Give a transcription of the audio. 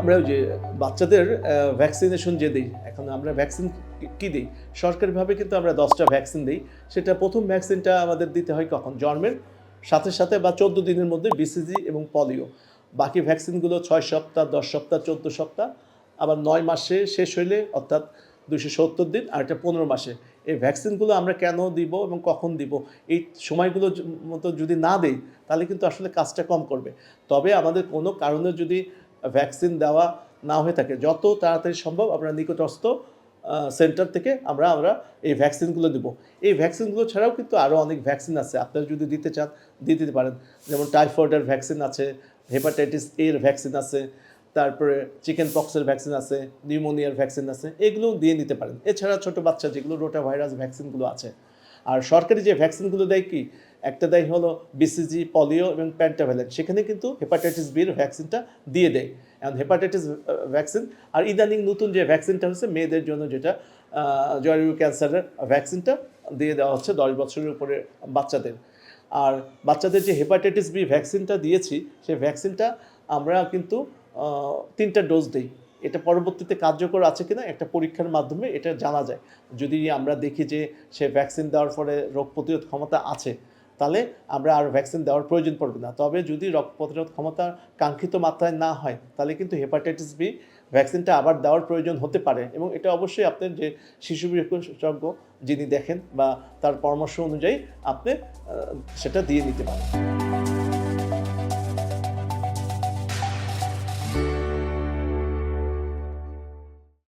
আমরা যে বাচ্চাদের ভ্যাকসিনেশন যে দিই, এখন আমরা ভ্যাকসিন কি দিই? সরকারিভাবে কিন্তু আমরা দশটা ভ্যাকসিন দিই। সেটা প্রথম ভ্যাকসিনটা আমাদের দিতে হয় কখন? জন্মের সাথে সাথে বা চোদ্দ দিনের মধ্যে বিসিজি এবং পলিও বাকি ভ্যাকসিনগুলো ছয় সপ্তাহ, দশ সপ্তাহ, চোদ্দ সপ্তাহ। আবার নয় মাসে শেষ হইলে অর্থাৎ দুশো সত্তর দিন, আর এটা পনেরো মাসে। এই ভ্যাকসিনগুলো আমরা কেন দিব এবং কখন দিব? এই সময়গুলো মতো যদি না দেই, তাহলে কিন্তু আসলে কাজটা কম করবে। তবে আমাদের কোনো কারণে যদি ভ্যাকসিন দেওয়া না হয়ে থাকে। যত তাড়াতাড়ি সম্ভব আমরা নিকটস্থ সেন্টার থেকে আমরা আমরা এই ভ্যাকসিনগুলো দেব এই ভ্যাকসিনগুলো ছাড়াও কিন্তু আরও অনেক ভ্যাকসিন আছে। আপনারা যদি দিতে চান, দিয়ে দিতে পারেন। যেমন টাইফয়েডের ভ্যাকসিন আছে, হেপাটাইটিস এর ভ্যাকসিন আছে, তারপরে চিকেন পক্সের ভ্যাকসিন আছে, নিউমোনিয়ার ভ্যাকসিন আছে এগুলো দিয়ে নিতে পারেন। এছাড়া ছোট বাচ্চা যেগুলো রোটা ভাইরাস ভ্যাকসিনগুলো আছে আর সরকারি যে ভ্যাকসিনগুলো দেয় কি? একটা দেয় হলো বিসিজি পলিও এবং প্যান্টাভ্যালেন্ট সেখানে কিন্তু হেপাটাইটিস বির ভ্যাকসিনটা দিয়ে দেয়। এখন হেপাটাইটিস ভ্যাকসিন আর ইদানিং নতুন যে ভ্যাকসিনটা হচ্ছে, মেয়েদের জন্য যেটা জরায়ু ক্যান্সারের ভ্যাকসিনটা দিয়ে দেওয়া হচ্ছে দশ বছরের উপরে বাচ্চাদের। আর বাচ্চাদের যে হেপাটাইটিস বি ভ্যাকসিনটা দিয়েছি, সেই ভ্যাকসিনটা আমরা কিন্তু তিনটা ডোজ দিই। এটা পরবর্তীতে কার্যকর আছে কিনা একটা পরীক্ষার মাধ্যমে এটা জানা যায়। যদি আমরা দেখি যে সে ভ্যাকসিন দেওয়ার ফলে রোগ প্রতিরোধ ক্ষমতা আছে, তাহলে আমরা আর ভ্যাকসিন দেওয়ার প্রয়োজন পড়বে না। তবে যদি রোগ প্রতিরোধ ক্ষমতা কাঙ্ক্ষিত মাত্রায় না হয়, তাহলে কিন্তু হেপাটাইটিস বি ভ্যাকসিনটা আবার দেওয়ার প্রয়োজন হতে পারে এবং এটা অবশ্যই আপনার যে শিশু বিশেষজ্ঞ যিনি দেখেন বা তার পরামর্শ অনুযায়ী আপনি সেটা দিয়ে নিতে পারেন।